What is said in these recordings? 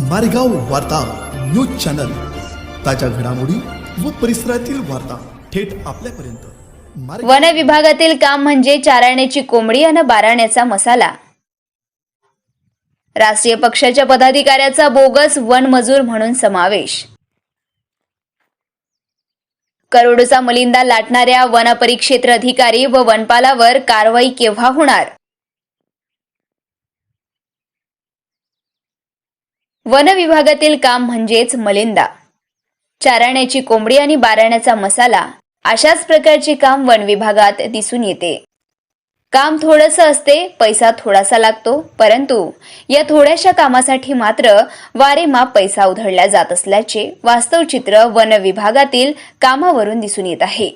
मारेगाव वार्ता news channel. ताज्या घडामोडी व परिसरातील वार्ता थेट आपल्यापर्यंत. वन विभागातील काम म्हणजे चाराण्याची कोंबडी आणि बाराण्याचा मसाला. राष्ट्रीय पक्षाच्या पदाधिकाऱ्याचा बोगस वन मजूर म्हणून समावेश. करोडोचा मलिंदा लाटणाऱ्या वन परिक्षेत्र अधिकारी व वनपालावर कारवाई केव्हा होणार? वन विभागातील काम म्हणजेच मलिंदा. चाराण्याची कोंबडी आणि बाराण्याचा मसाला अशाच प्रकारचे काम वन विभागात दिसून येते. काम थोडंसं असते पैसा थोडासा लागतो परंतु या थोड्याशा कामासाठी मात्र वारेमाप पैसा उधळला जात असल्याचे वास्तव चित्र वन विभागातील कामावरून दिसून येत आहे.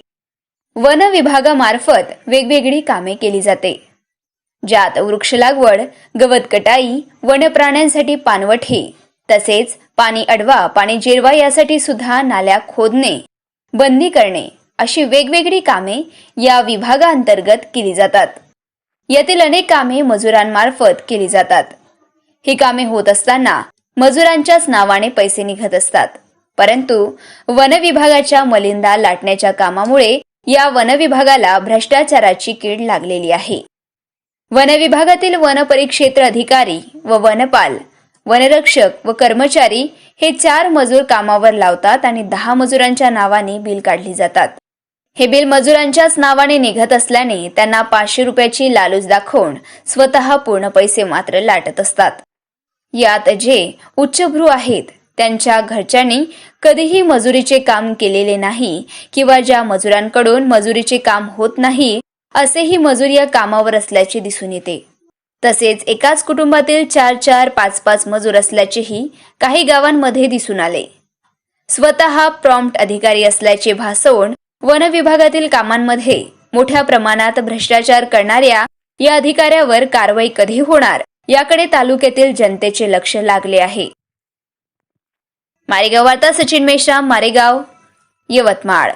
वन विभागामार्फत वेगवेगळी कामे केली जाते. ज्यात वृक्ष लागवड गवत कटाई वनप्राण्यांसाठी पानवठे तसेच पाणी अडवा पाणी जिरवा यासाठी सुद्धा नाल्या खोदणे बंदी करणे अशी वेगवेगळी कामे या विभागांतर्गत केली जातात. यातील अनेक कामे मजुरांमार्फत केली जातात. ही कामे होत असताना मजुरांच्याच नावाने पैसे निघत असतात. परंतु वन विभागाच्या मलिंदा लाटण्याच्या कामामुळे या वन विभागाला भ्रष्टाचाराची कीड लागलेली आहे. वन विभागातील वन परिक्षेत्र अधिकारी व वनपाल वनरक्षक व कर्मचारी हे चार मजूर कामावर लावतात आणि दहा मजुरांच्या नावाने बिल काढली जातात. हे बिल मजुरांच्याच नावाने निघत असल्याने त्यांना पाचशे रुपयाची लालूच दाखवून स्वतः पूर्ण पैसे मात्र लाटत असतात. यात जे उच्चभ्रू आहेत त्यांच्या घरच्यांनी कधीही मजुरीचे काम केलेले नाही किंवा ज्या मजुरांकडून मजुरीचे काम होत नाही असेही मजूर या कामावर असल्याचे दिसून येते. तसेच एकाच कुटुंबातील चार चार पाच पाच मजूर असल्याचेही काही गावांमध्ये दिसून आले. स्वतः प्रॉम्प्ट अधिकारी असल्याचे भासवून वन विभागातील कामांमध्ये मोठ्या प्रमाणात भ्रष्टाचार करणाऱ्या या अधिकाऱ्यावर कारवाई कधी होणार याकडे तालुक्यातील जनतेचे लक्ष लागले आहे. मारेगाव वार्ता सचिन मेश्राम मारेगाव यवतमाळ.